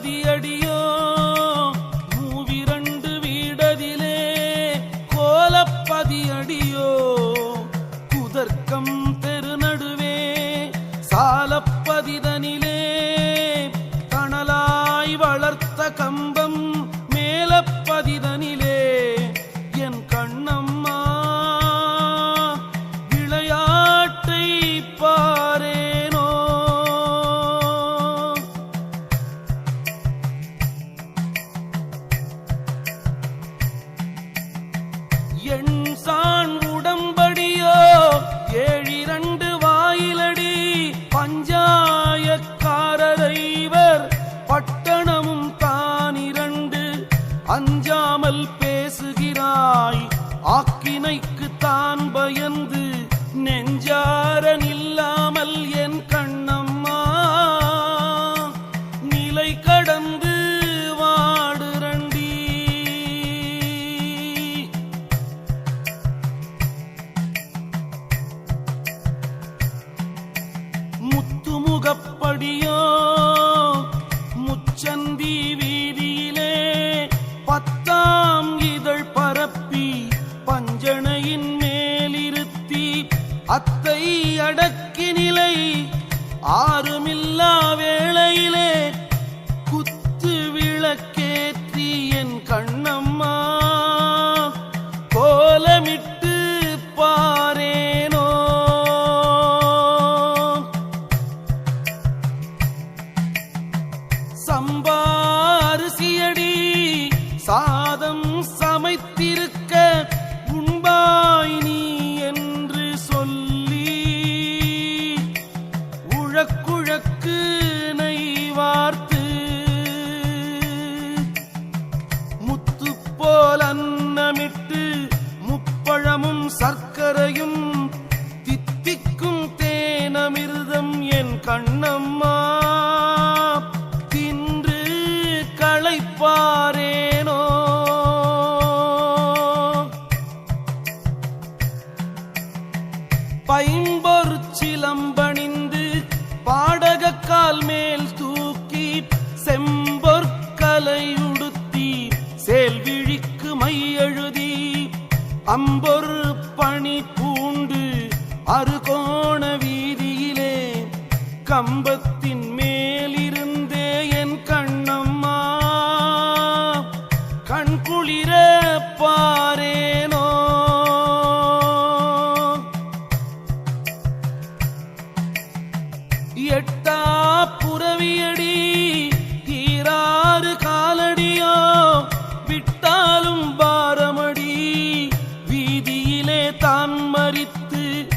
பதியடியோ முத்துமுகப்படியோ? முச்சந்தி வீதியிலே பத்தாம் இதழ் பரப்பி பஞ்சனையின் மேலிருத்தி அத்தை அடக்கி நிலை ஆறுமில்லா வேளையிலே அழைப்பாரேனோ பைம்பொரு சிலம்பணிந்து பாடகக்கால் மேல் தூக்கி செம்பொற்கலை உடுத்தி சேல்விழிக்கு மையெழுதி அம்பொரு பணி பூண்டு அருகோண வீதியிலே கம்பத்தின் எட்டா புறவியடி தீராறு காலடியோ விட்டாலும் பாரமடி. வீதியிலே தான் மறித்து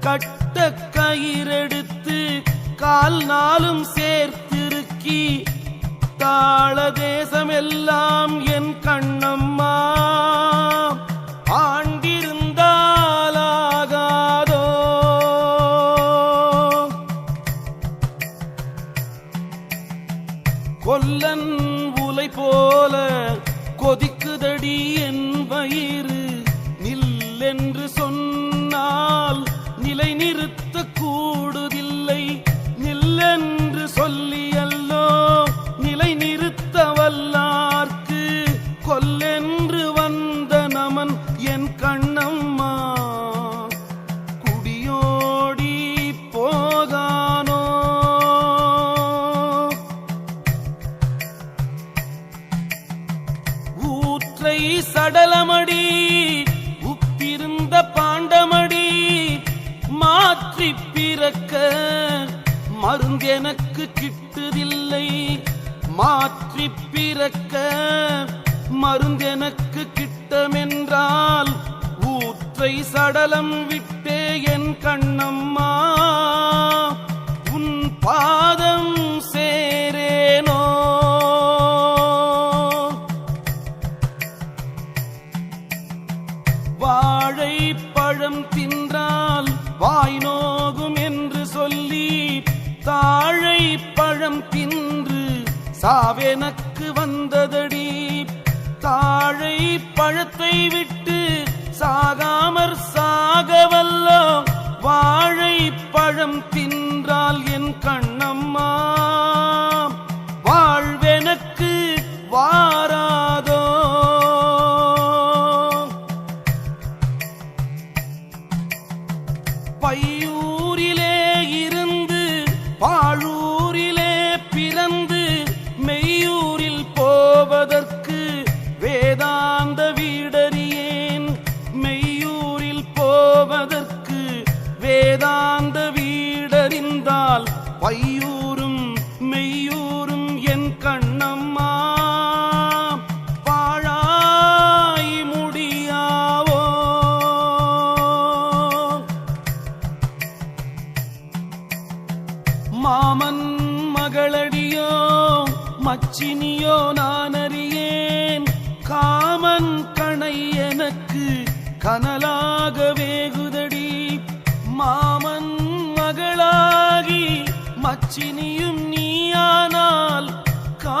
கட்ட கயிறெடுத்து கால் நாளும் சேர்த்திருக்கி. தாள தேசமெல்லாம் என் கண்ணம்மா. கொதிக்குதடி என் வயிறு நில்லென்று சொன்னால் நிலை நிறுத்த ஊற்றை சடலமடி உப்பிருந்த பாண்டமடி மாற்றி பிறக்க மருந்தெனக்கு கிட்டுதில்லை. மாற்றி பிறக்க மருந்தெனக்கு கிட்டமென்றால் ஊற்றை சடலம் விட்டே என் கண்ணம்மா. சாவெனக்கு வந்ததடி. தாழை பழத்தை விட்டு சாகாமற் சாகவல்லோ. பழம் தின்றால் என் கண் ஆச்சினியோ நான் அறியேன் காமன் கணை எனக்கு கனலாக வேகுதடி. மாமன் மகளாகி மச்சினியும் நீயானால் கா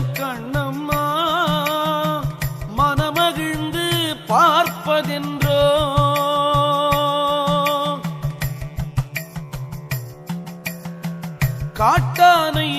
காட்டானை